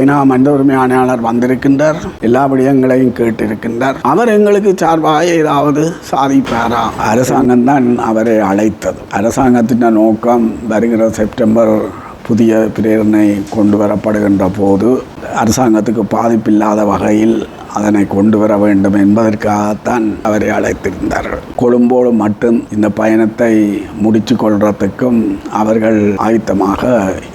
ஐநா மனித உரிமை ஆணையாளர் வந்திருக்கின்றார். எல்லா விடயங்களையும் கேட்டிருக்கின்றார். அவர் எங்களுக்கு சார்பாக ஏதாவது சாதிப்பாரா? அரசாங்கம் தான் அவரை அழைத்தது. அரசாங்கத்தின் நோக்கம் வருகிற செப்டம்பர் புதிய பிரேரணை கொண்டு வரப்படுகின்ற போது அரசாங்கத்துக்கு பாதிப்பில்லாத வகையில் அதனை கொண்டு வர வேண்டும் என்பதற்காகத்தான் அவரை அழைத்திருந்தார்கள். கொழும்போடு மட்டும் இந்த பயணத்தை முடித்து கொள்றதுக்கும் அவர்கள் ஆயத்தமாக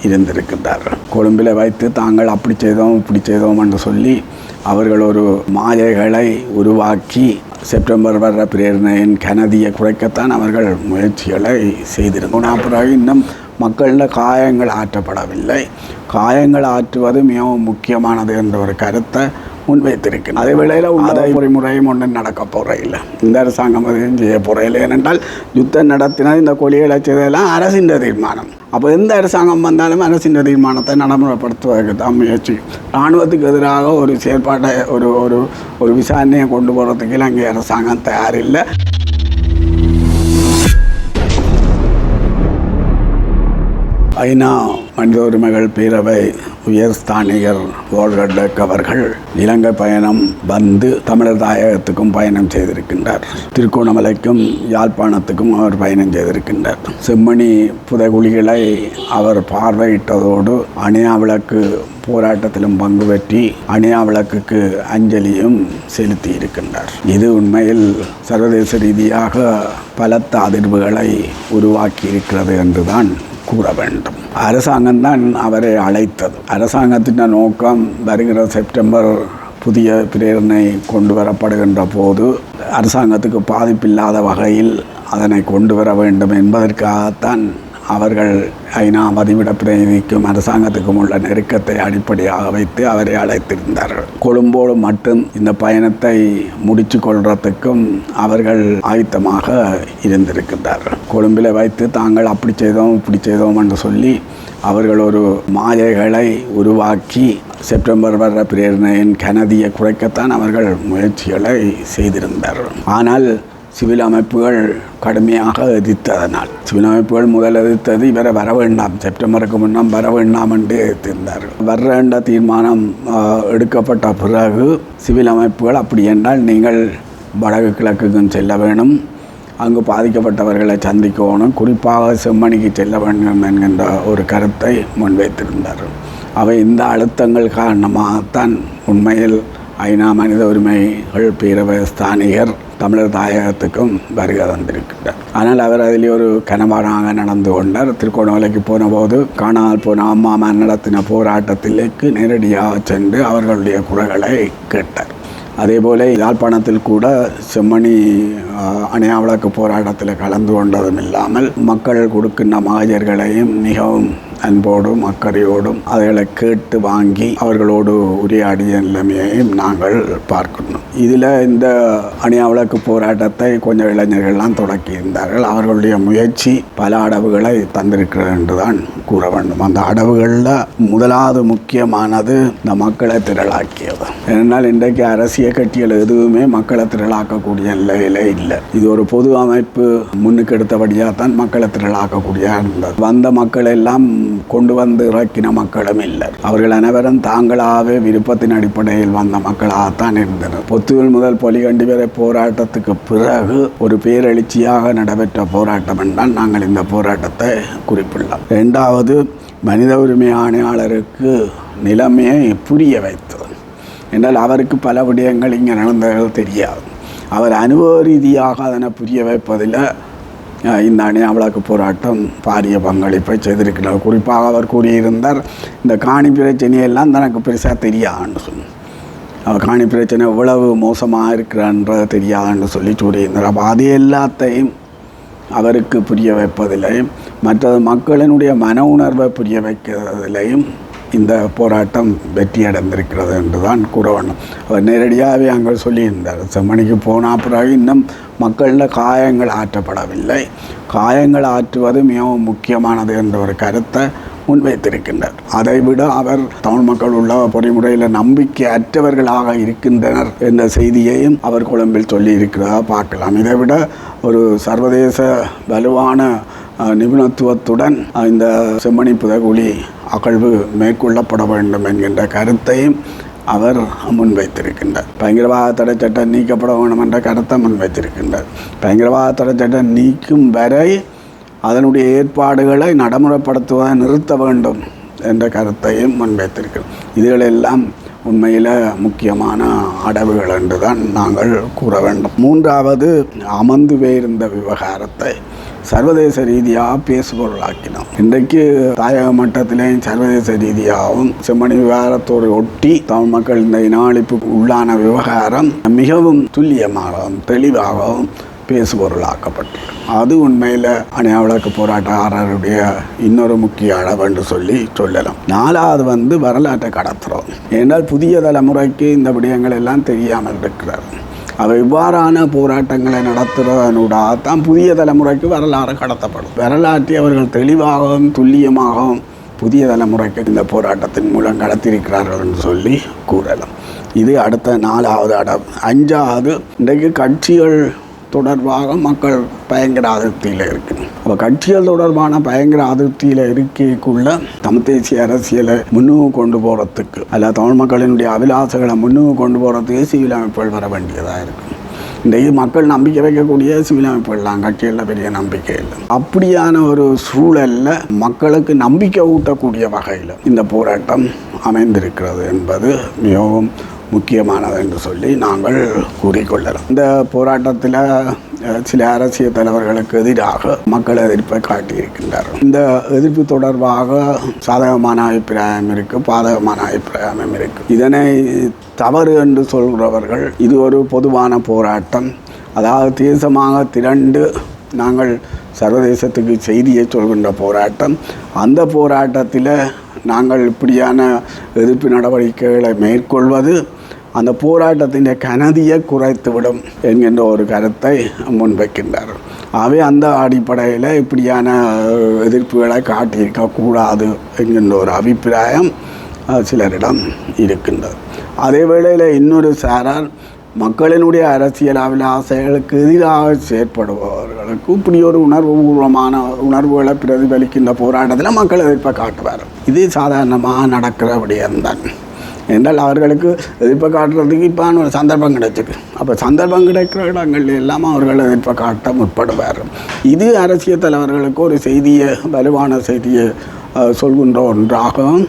இருந்திருக்கின்றார்கள். கொழும்பில் வைத்து தாங்கள் அப்படி செய்தோம் இப்படி செய்தோம் என்று சொல்லி அவர்கள் ஒரு மாயைகளை உருவாக்கி செப்டம்பர் வர்ற பிரேரணையின் கனதியை குறைக்கத்தான் அவர்கள் முயற்சிகளை செய்திருந்தோம் பிறகு இன்னும் மக்களில் காயங்கள் ஆற்றப்படவில்லை. காயங்கள் ஆற்றுவது மிகவும் முக்கியமானது என்ற ஒரு கருத்தை முன்வைத்திருக்கிறேன் அதே வேளையில் அதை பொறிமுறையும் ஒன்றும் நடக்க போறையில் இந்த அரசாங்கம் எதுவும் செய்ய போறையில் ஏனென்றால் யுத்தம் நடத்தினது இந்த கொலிகளை செய்ததெல்லாம் அரசின் தீர்மானம். அப்போ எந்த அரசாங்கம் வந்தாலும் அரசின் தீர்மானத்தை நடைமுறைப்படுத்துவதற்கு தான் முயற்சி. இராணுவத்துக்கு எதிராக ஒரு செயற்பாட்டை ஒரு ஒரு ஒரு விசாரணையை கொண்டு போகிறதுக்கு இலங்கை அரசாங்கம் தயாரில்லை. ஐநா மனித உரிமைகள் பேரவை உயர் ஸ்தானிகர் அவர்கள் இலங்கை பயணம் வந்து தமிழர் தாயகத்துக்கும் பயணம் செய்திருக்கின்றார். திருகோணமலைக்கும் யாழ்ப்பாணத்துக்கும் அவர் பயணம் செய்திருக்கின்றார். செம்மணி புதைகுழிகளை அவர் பார்வையிட்டதோடு அணியா விளக்கு போராட்டத்திலும் பங்கு பெற்றி அணியா விளக்குக்கு அஞ்சலியும் செலுத்தி இருக்கின்றார் இது உண்மையில் சர்வதேச ரீதியாக பலத்த அதிர்வுகளை உருவாக்கி இருக்கிறது என்றுதான் கூற வேண்டும். அரசாங்கம் தான் அவரை அழைத்தது. அரசாங்கத்தின் நோக்கம் வருகிற செப்டம்பர் புதிய பிரேரணை கொண்டு வரப்படுகின்ற போது அரசாங்கத்துக்கு பாதிப்பில்லாத வகையில் அதனை கொண்டு வர வேண்டும் என்பதற்காகத்தான் அவர்கள் ஐநா மதிவிட பிரதிக்கும் அரசாங்கத்துக்கும் உள்ள நெருக்கத்தை அடிப்படையாக வைத்து அவரை அழைத்திருந்தார்கள். கொழும்போடு மட்டும் இந்த பயணத்தை முடிச்சு கொள்றதுக்கும் அவர்கள் ஆயத்தமாக இருந்திருக்கின்றார்கள். கொழும்பில் வைத்து தாங்கள் அப்படி செய்தோம் இப்படி செய்தோம் என்று சொல்லி அவர்கள் ஒரு மாயைகளை உருவாக்கி செப்டம்பர் வர பிரேரணையின் கனதியை குறைக்கத்தான் அவர்கள் முயற்சிகளை செய்திருந்தார்கள். ஆனால் சிவில் அமைப்புகள் கடுமையாக எதிர்த்ததனால். சிவில் அமைப்புகள் முதல் எதிர்த்தது இவரை வர வேண்டாம். செப்டம்பருக்கு முன்னம் வர வேண்டாம் என்று எதிர்த்தார்கள் வர்ற தீர்மானம் எடுக்கப்பட்ட பிறகு சிவில் அமைப்புகள் அப்படி என்றால் நீங்கள் வடக்கு கிழக்குக்கும் செல்ல வேணும். அங்கு பாதிக்கப்பட்டவர்களை சந்திக்கணும். குறிப்பாக செம்மணிக்கு செல்ல வேண்டும் என்கின்ற ஒரு கருத்தை முன்வைத்திருந்தார்கள் அவை இந்த அழுத்தங்கள் காரணமாகத்தான் உண்மையில் ஐநா மனித உரிமைகள் பேரவை ஸ்தானிகர் தமிழர் தாயகத்துக்கும் வருகை தந்திருக்கிறார். ஆனால் அவர் அதில் ஒரு கனவாக நடந்து கொண்டார். திருக்கோணமலைக்கு போன போது காணாமல் போன அம்மா நடத்தின போராட்டத்திலேக்கு நேரடியாக சென்று அவர்களுடைய குரல்களை கேட்டார். அதே போல் யாழ்ப்பாணத்தில் கூட செம்மணி அணையாவிளக்கு போராட்டத்தில் கலந்து கொண்டதும் இல்லாமல் மக்கள் கொடுக்கின்ற மகஜர்களையும் மிகவும் அன்போடும் அக்கறையோடும் அவைகளை கேட்டு வாங்கி அவர்களோடு உரையாடிய நிலைமையையும் நாங்கள் பார்க்கணும். இதில் இந்த அணியாவிளக்கு போராட்டத்தை கொஞ்சம் இளைஞர்கள்லாம் தொடக்கி இருந்தார்கள். அவர்களுடைய முயற்சி பல அடவுகளை தந்திருக்கிறது என்றுதான் கூற வேண்டும். அந்த அடவுகளில் முதலாவது முக்கியமானது இந்த மக்களை திரளாக்கியது. ஏனென்றால் இன்றைக்கு அரசியல் கட்சிகள் எதுவுமே மக்களை திரளாக்கக்கூடிய நிலையில இல்லை. இது ஒரு பொது அமைப்பு முன்னுக்கு எடுத்தபடியாக தான் மக்களை திரளாக்கக்கூடிய இருந்தது. வந்த மக்கள் எல்லாம் கொண்டு வந்து இறக்கின மக்களும் இல்லை. அவர்கள் அனைவரும் தாங்களாகவே விருப்பத்தின் அடிப்படையில் வந்த மக்களாகத்தான் இருந்தனர். பொத்துவில் முதல் பொலிகண்டி வரை போராட்டத்துக்கு பிறகு ஒரு பேரெழுச்சியாக நடைபெற்ற போராட்டம் என்றால் நாங்கள் இந்த போராட்டத்தை குறிப்பிடலாம். இரண்டாவது மனித உரிமை ஆணையாளருக்கு நிலைமையை புரிய வைத்தது. என்றால் அவருக்கு பல விடயங்கள் இங்கே நடந்தது தெரியாது. அவர் அனுபவ ரீதியாக அதனை புரிய வைப்பதில் இந்த அணியாவிளக்கு போராட்டம் பாரிய பங்களிப்பை செய்திருக்கிறார் குறிப்பாக அவர் கூறியிருந்தார் இந்த காணி பிரச்சனையெல்லாம் தனக்கு பெருசாக தெரியாதுன்னு சொல்லி. அவர் காணி பிரச்சனை எவ்வளவு மோசமாக இருக்கிறான்றது தெரியாதுன்னு சொல்லி கூறியிருந்தார். அப்போ அது எல்லாத்தையும் அவருக்கு புரிய வைப்பதிலையும் மற்றது மக்களினுடைய மன உணர்வை புரிய வைக்கிறதிலையும் இந்த போராட்டம் வெற்றி அடைந்திருக்கிறது என்று தான் கூற வேண்டும் அவர் நேரடியாகவே அங்கே சொல்லியிருந்தார். செம்மணிக்கு போனால் பிறகு இன்னும் மக்களில் காயங்கள் ஆற்றப்படவில்லை. காயங்கள் ஆற்றுவது மிகவும் முக்கியமானது என்ற ஒரு கருத்தை முன்வைத்திருக்கின்றார். அதைவிட அவர் தமிழ் மக்கள் உள்ள பொறிமுறையில் நம்பிக்கை அற்றவர்களாக இருக்கின்றனர் என்ற செய்தியையும் அவர் கொழும்பில் சொல்லி இருக்கிறதா பார்க்கலாம். இதைவிட ஒரு சர்வதேச வலுவான நிபுணத்துவத்துடன் இந்த செம்மணி புதகுலி அகழ்வு மேற்கொள்ளப்பட வேண்டும் என்கின்ற கருத்தையும் அவர் முன்வைத்திருக்கின்றார். பயங்கரவாத தடை சட்டம் நீக்கப்பட வேண்டும் என்ற கருத்தை முன்வைத்திருக்கின்றார். பயங்கரவாத தடை சட்டம் நீக்கும் வரை அதனுடைய ஏற்பாடுகளை நடைமுறைப்படுத்துவதை நிறுத்த வேண்டும் என்ற கருத்தையும் முன்வைத்திருக்கிறோம் இதுகளெல்லாம் உண்மையில் முக்கியமான அடவுகள் என்று தான் நாங்கள் கூற வேண்டும். மூன்றாவது அமர்ந்து இருந்த விவகாரத்தை சர்வதேச ரீதியாக பேசுபொருளாக்கினோம் இன்றைக்கு தாயக மட்டத்திலேயும் சர்வதேச ரீதியாகவும் செம்மணி விவகாரத்தோடு ஒட்டி தமிழ் மக்கள் இந்த இனாளிப்பு உள்ளான விவகாரம் மிகவும் துல்லியமாகவும் தெளிவாகவும் பேசுபொருளாக்கப்பட்டது அது உண்மையில் அணியாவிளக்கு போராட்டக்காரருடைய இன்னொரு முக்கிய அளவு என்று சொல்லி சொல்லலாம். நாலாவது வந்து வரலாற்றை கடத்துகிறோம் ஏனால் புதிய தலைமுறைக்கு இந்த விடயங்கள் எல்லாம் தெரியாமல் இருக்கிறார் அவர் இவ்வாறான போராட்டங்களை நடத்துறதனூடாக தான் புதிய தலைமுறைக்கு வரலாறு கடத்தப்படும். வரலாற்றை அவர்கள் தெளிவாகவும் துல்லியமாகவும் புதிய தலைமுறைக்கு இந்த போராட்டத்தின் மூலம் கடத்தியிருக்கிறார்கள் என்று சொல்லி கூறலாம். இது அடுத்த நாலாவது அடம். அஞ்சாவது இன்றைக்கு கட்சிகள் தொடர்பாக மக்கள் பயங்கர அதிருப்தியில் இருக்கு. அப்போ கட்சிகள் தொடர்பான பயங்கர அதிருப்தியில் இருக்கைக்குள்ள தமிழ் தேசிய அரசியலை முன்னுக்கு கொண்டு போகிறதுக்கு அல்ல தமிழ் மக்களினுடைய அபிலாசைகளை முன்னுக்கு கொண்டு போகிறதுக்கு சிவில் அமைப்புகள் வர வேண்டியதாக இருக்குது இன்றைக்கு மக்கள் நம்பிக்கை வைக்கக்கூடிய சிவில் அமைப்புகள்லாம் கட்சிகளில் பெரிய நம்பிக்கை இல்லை. அப்படியான ஒரு சூழலில் மக்களுக்கு நம்பிக்கை ஊட்டக்கூடிய வகையில் இந்த போராட்டம் அமைந்திருக்கிறது என்பது மிகவும் முக்கியமானது என்று சொல்லி நாங்கள் கூறிக்கொள்ளலாம். இந்த போராட்டத்தில் சில அரசியல் தலைவர்களுக்கு எதிராக மக்கள் எதிர்ப்பை காட்டியிருக்கின்றார்கள் இந்த எதிர்ப்பு தொடர்பாக சாதகமான அபிப்பிராயம் இருக்குது பாதகமான அபிப்பிராயம் இருக்குது இதனை தவறு என்று சொல்கிறவர்கள் இது ஒரு பொதுவான போராட்டம். அதாவது தேசமாக திரண்டு நாங்கள் சர்வதேசத்துக்கு செய்தியை சொல்கின்ற போராட்டம். அந்த போராட்டத்தில் நாங்கள் இப்படியான எதிர்ப்பு நடவடிக்கைகளை மேற்கொள்வது அந்த போராட்டத்தின் கனதியை குறைத்துவிடும் என்கின்ற ஒரு கருத்தை முன்வைக்கின்றார் ஆகவே அந்த அடிப்படையில் இப்படியான எதிர்ப்புகளை காட்டியிருக்கக்கூடாது என்கின்ற ஒரு அபிப்பிராயம் சிலரிடம் இருக்கின்றது. அதே வேளையில் இன்னொரு சாரார் மக்களினுடைய அரசியல் அபிலாசைகளுக்கு எதிராக செயற்படுபவர்களுக்கு இப்படி ஒரு உணர்வுபூர்வமான உணர்வுகளை பிரதிபலிக்கின்ற போராட்டத்தில் மக்கள் எதிர்ப்பை காட்டுவார். இது சாதாரணமாக நடக்கிற விடயம்தான். என்றால் அவர்களுக்கு எதிர்ப்பை காட்டுறதுக்கு இப்போ ஒரு சந்தர்ப்பம் கிடைச்சிருக்கு. அப்போ சந்தர்ப்பம் கிடைக்கிற இடங்கள் எல்லாம் அவர்கள் எதிர்ப்பை காட்ட முற்படுவார். இது அரசியல் தலைவர்களுக்கு ஒரு செய்தியை வலுவான செய்தியை சொல்கின்ற ஒன்றாகவும்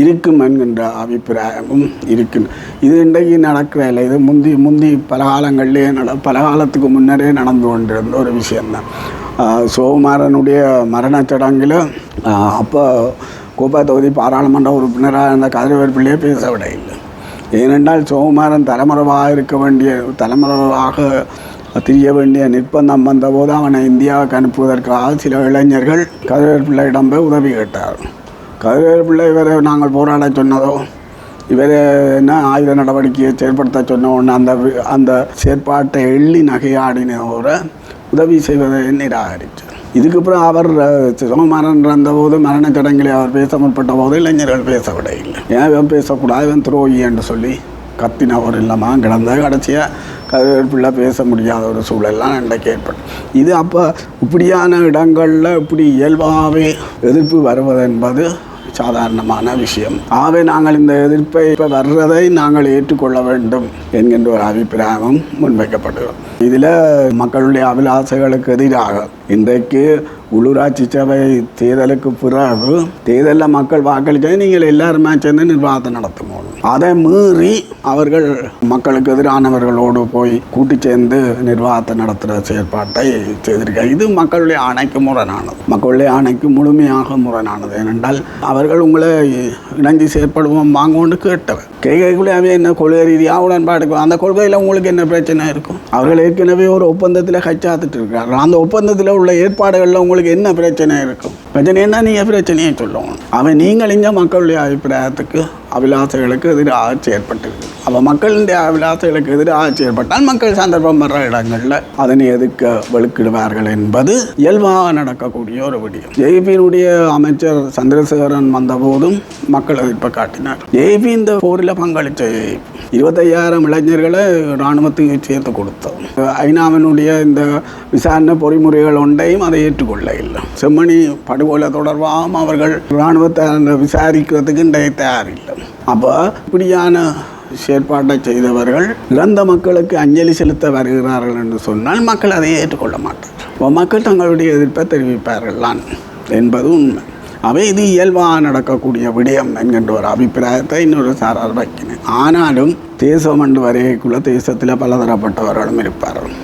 இருக்கும் என்கின்ற அபிப்பிராயமும் இருக்கு இது இன்றைக்கு நடக்கிற இல்லை இது முந்தி முந்தி பல காலங்களிலே நட பல காலத்துக்கு முன்னரே நடந்து கொண்டிருந்த ஒரு விஷயந்தான் ஆஹ் சோகுமாரனுடைய மரணச் சடங்கில் அப்போ கோப்பா தொகுதி பாராளுமன்ற உறுப்பினராக இருந்த கதிரவேற்பிள்ளையே பேச விட இல்லை ஏனென்றால் சோமாரன் தலைமறைவாக இருக்க வேண்டிய தலைமறைவாக திரிய வேண்டிய நிர்பந்தம் வந்தபோது அவனை இந்தியாவுக்கு அனுப்புவதற்காக சில இளைஞர்கள் கதிரவேற்பிள்ளையிடம் போய் உதவி கேட்டார். கதிரவேற்பிள்ளை இவரை நாங்கள் போராட சொன்னதோ இவரே என்ன ஆயுத நடவடிக்கையை செயற்படுத்த சொன்ன உடனே அந்த அந்த செயற்பாட்டை எள்ளி நகையாடினோரை உதவி செய்வதை நிராகரித்தார். இதுக்கப்புறம் அவர் அஹ், சிவகுமாரன் இருந்தபோது மரணச் சடங்கிலே அவர் பேச முற்பட்ட போது இளைஞர்கள் பேச விட இல்லை ஏன் இவன் பேசக்கூடாது? இவன் துரோகி என்று சொல்லி கத்தினவர் இல்லாமல் கிடந்த கடைசியாக கருவேற்பிள்ளை பேச முடியாத ஒரு சூழல்லாம் இன்றைக்கு ஏற்படும். இது அப்போ இப்படியான இடங்களில் இப்படி இயல்பாகவே எதிர்ப்பு வருவது என்பது சாதாரணமான விஷயம். ஆகவே நாங்கள் இந்த எதிர்ப்பை இப்போ வர்றதை நாங்கள் ஏற்றுக்கொள்ள வேண்டும் என்கின்ற ஒரு அபிப்பிராயமும் முன்வைக்கப்படுகிறது. இதில் மக்களுடைய அபிலாசைகளுக்கு எதிராக இன்றைக்கு உள்ளூராட்சி சபை தேர்தலுக்கு பிறகு தேர்தலில் மக்கள் வாக்களித்தது நீங்கள் எல்லாருமே சேர்ந்து நிர்வாகத்தை நடத்தணும். அதை மீறி அவர்கள் மக்களுக்கு எதிரானவர்களோடு போய் கூட்டி சேர்ந்து நிர்வாகத்தை நடத்துகிற செயற்பாட்டை செய்திருக்காங்க இது மக்களுடைய ஆணைக்கு முரணானது. மக்களுடைய ஆணைக்கு முழுமையாக முரணானது. ஏனென்றால் அவர்கள் உங்களை இணைஞ்சு செயற்படுவோம் வாங்கோன்னு கேட்டவர். கேட்கக்குள்ளே என்ன கொள்கை ரீதியாக உடன்பாடு அந்த கொள்கையில் உங்களுக்கு என்ன பிரச்சனை இருக்கும்? அவர்கள் ஏற்கனவே ஒரு ஒப்பந்தத்தில் கச்சாத்துட்டு இருக்காங்க அந்த ஒப்பந்தத்தில் உள்ள ஏற்பாடுகளில் உங்களுக்கு என்ன பிரச்சனை இருக்கும்? பிரச்சனைன்னா நீங்கள் பிரச்சனையை சொல்லணும் அவன் நீங்கள் இங்கே மக்களுடைய அபிப்பிராயத்துக்கு அபிலாசைகளுக்கு எதிராக ஆட்சி செயற்பட்டிருக்கு அப்போ மக்களுடைய அபிலாசைகளுக்கு எதிராக ஆட்சி ஏற்பட்டால் மக்கள் சந்தர்ப்பம் வர்ற இடங்களில் அதனை எதிர்க்க வெளுக்கிடுவார்கள் என்பது இயல்பாக நடக்கக்கூடிய ஒரு விடியம் ஜெய்பியினுடைய அமைச்சர் சந்திரசேகரன் வந்தபோதும் மக்கள் எதிர்ப்பை காட்டினார். ஜெய்பி இந்த போரில் பங்களித்த இருபத்தையாயிரம் இளைஞர்களை இராணுவத்துக்கு சேர்த்து கொடுத்தோம். ஐநாவினுடைய இந்த விசாரணை பொறிமுறைகள் ஒன்றையும் அதை ஏற்றுக்கொள்ள இல்லை செம்மணி படுகொலை தொடர்பாகவும் அவர்கள் இராணுவத்தை விசாரிக்கிறதுக்கு இன்றைய தயாரில்லை. அப்போ இப்படியான செயற்பாட்டை செய்தவர்கள் இறந்த மக்களுக்கு அஞ்சலி செலுத்த வருகிறார்கள் என்று சொன்னால் மக்கள் அதை ஏற்றுக்கொள்ள மாட்டார்கள். அப்ப மக்கள் தங்களுடைய எதிர்ப்பை தெரிவிப்பார்கள் தான் என்பது உண்மை. அவை இது இயல்பாக நடக்கக்கூடிய விடயம் என்கின்ற ஒரு அபிப்பிராயத்தை இன்னொரு சாரார் வைக்கினேன் ஆனாலும் தேசம் என்று வரையக்குள்ள தேசத்தில் பலதரப்பட்டவர்களும் இருப்பார்கள்.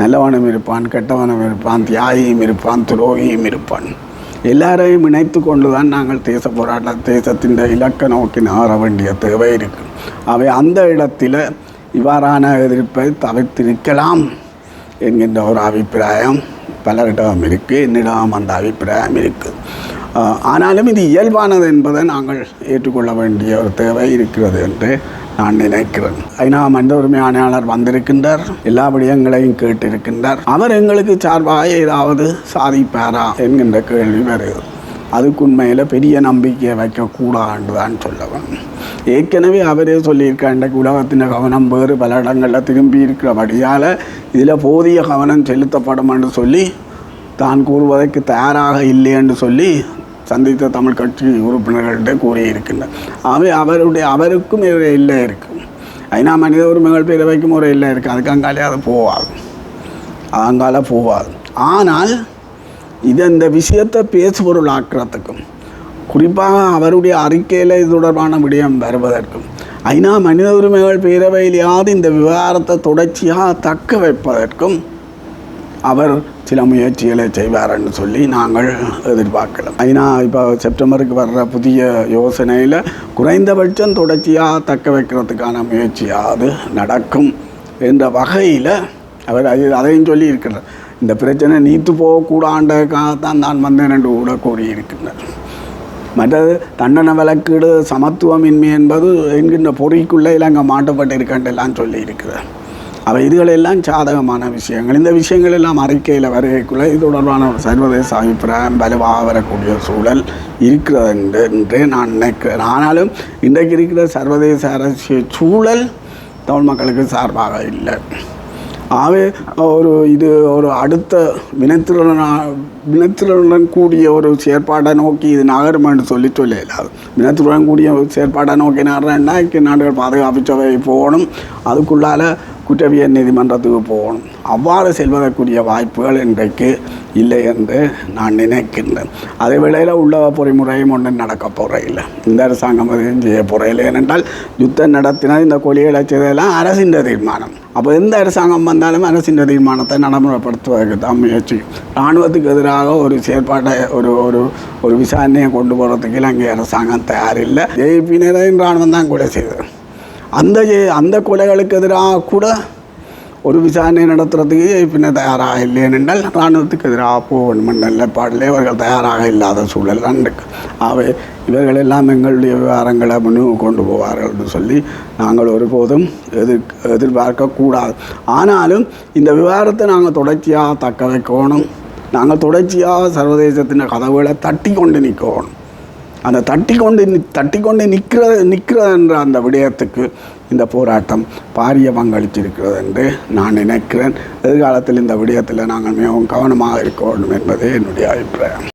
நல்லவனும் இருப்பான் கெட்டவனும் இருப்பான் தியாகியும் இருப்பான் துரோகியும் இருப்பான். எல்லாரையும் இணைத்து கொண்டுதான் நாங்கள் தேச போராட்ட தேசத்தின் இலக்க நோக்கி நகர வேண்டிய தேவை இருக்கு. அவை அந்த இடத்தில் இவ்வாறான எதிர்ப்பை தவிர்த்திருக்கலாம் என்கின்ற ஒரு அபிப்பிராயம் பலரிடம் இருக்குது என்னிடம் அந்த அபிப்பிராயம் இருக்குது ஆனாலும் இது இயல்பானது என்பதை நாங்கள் ஏற்றுக்கொள்ள வேண்டிய ஒரு தேவை இருக்கிறது என்று நான் நினைக்கிறேன். ஐநா மனித உரிமை ஆணையாளர் வந்திருக்கின்றார். எல்லா விடயங்களையும் கேட்டிருக்கின்றார். அவர் எங்களுக்கு சார்பாக ஏதாவது சாதிப்பாரா என்கின்ற கேள்வி வருகிறது. அதுக்கு உண்மையில் பெரிய நம்பிக்கையை வைக்கக்கூடாதுன்னு தான் சொல்லவன் ஏற்கனவே அவரே சொல்லியிருக்க இன்றைக்கு உலகத்தின் கவனம் வேறு பல இடங்களில் திரும்பி இருக்கிறபடியால் இதில் போதிய கவனம் செலுத்தப்படும் என்று சொல்லி தான் கூறுவதற்கு தயாராக இல்லை என்று சொல்லி சந்தித்த தமிழ் கட்சி உறுப்பினர்கள்ட்ட கூறியிருக்கின்றார். அவை அவருடைய அவருக்கும் ஒரு இல்லை இருக்கும் ஐநா மனித உரிமைகள் பேரவைக்கும் ஒரு இல்லை இருக்குது அதுக்கு அங்காலே அது போவாது. அங்கால போவாது. ஆனால் இது இந்த விஷயத்தை பேசுபொருளாக்குறதுக்கும் குறிப்பாக அவருடைய அறிக்கையில் இது தொடர்பான விடயம் வருவதற்கும் ஐநா மனித உரிமைகள் பேரவையிலேயாவது இந்த விவகாரத்தை தொடர்ச்சியாக தக்க வைப்பதற்கும் அவர் சில முயற்சிகளை செய்வார்னு சொல்லி நாங்கள் எதிர்பார்க்கலாம் ஐநா இப்போ செப்டம்பருக்கு வர்ற புதிய யோசனையில் குறைந்தபட்சம் தொடர்ச்சியாக தக்க வைக்கிறதுக்கான முயற்சியாவது நடக்கும் என்ற வகையில் அவர் அது அதையும் சொல்லி இருக்கிறார் இந்த பிரச்சனை நீத்து போகக்கூடாண்டக்காகத்தான் நான் வந்தேன் என்று கூட கூறியிருக்கின்றார் மற்றது தண்டனை விளக்கீடு சமத்துவமின்மை என்பது என்கின்ற பொறிக்குள்ளே இலங்கை மாட்டப்பட்டிருக்கன்றெல்லாம் சொல்லி இருக்கிறார் அவை இதுகளெல்லாம் சாதகமான விஷயங்கள். இந்த விஷயங்கள் எல்லாம் அறிக்கையில் வருகைக்குள்ள இது தொடர்பான ஒரு சர்வதேச அபிப்பிராயம் வலுவாக வரக்கூடிய சூழல் இருக்கிறது என்று நான் நினைக்கிறேன். ஆனாலும் இன்றைக்கு இருக்கிற சர்வதேச அரசியல் சூழல் தமிழ் மக்களுக்கு சார்பாக இல்லை. ஆகவே ஒரு இது ஒரு அடுத்த வினைத்திறன வினைத்திறனுடன் கூடிய ஒரு செயற்பாட்டை நோக்கி இது நகரும் என்று சொல்லி சொல்ல இல்லாது வினத்துடன் கூடிய ஒரு செயற்பாட்டை நோக்கி நகர்றேன்னா நாடுகள் பாதுகாப்பு சபை போகணும். அதுக்குள்ளால் குற்றவியல் நீதிமன்றத்துக்கு போகணும். அவ்வாறு செல்வதற்குரிய வாய்ப்புகள் இன்றைக்கு இல்லை என்று நான் நினைக்கின்றேன். அதே வேளையில் உள்ள பொறிமுறையும் ஒன்றும் நடக்க போகிறையில் இந்த அரசாங்கம் எதுவும் செய்ய போகிறையில் ஏனென்றால் யுத்தம் நடத்தினால் இந்த கொலிகளை செய்ததெல்லாம் அரசின் தீர்மானம். அப்போ எந்த அரசாங்கம் வந்தாலும் அரசின் தீர்மானத்தை நடைமுறைப்படுத்துவதற்கு தான் முயற்சி. இராணுவத்துக்கு எதிராக ஒரு செயற்பாட்டை ஒரு ஒரு ஒரு விசாரணையை கொண்டு போகிறதுக்கு இலங்கை அரசாங்கம் தயாரில்லை. ஜேபியினரையும் இராணுவம் தான் கூட செய்தது. அந்த அந்த கொலைகளுக்கு எதிராக கூட ஒரு விசாரணை நடத்துறதுக்கு பின்ன தயாராக இல்லை என்றால் இராணுவத்துக்கு எதிராக போகணும் என்ற நிலைப்பாடிலே இவர்கள் தயாராக இல்லாத சூழல் தான் இருக்கு. ஆகவே இவர்கள் எல்லாம் எங்களுடைய விவகாரங்களை முன்னு கொண்டு போவார்கள் என்று சொல்லி நாங்கள் ஒருபோதும் எதிர் எதிர்பார்க்கக்கூடாது ஆனாலும் இந்த விவகாரத்தை நாங்கள் தொடர்ச்சியாக தக்க வைக்கணும். நாங்கள் தொடர்ச்சியாக சர்வதேசத்தின் கதவுகளை தட்டி கொண்டு நிற்கணும். அந்த தட்டி கொண்டு தட்டி கொண்டு நிற்கிற நிற்கிறதுன்ற அந்த விடயத்துக்கு இந்த போராட்டம் பாரிய பங்களிச்சிருக்கிறது என்று நான் நினைக்கிறேன். எதிர்காலத்தில் இந்த விடயத்தில் நாங்கள் மிகவும் கவனமாக இருக்க வேண்டும் என்பதே என்னுடைய அபிப்பிராயம்.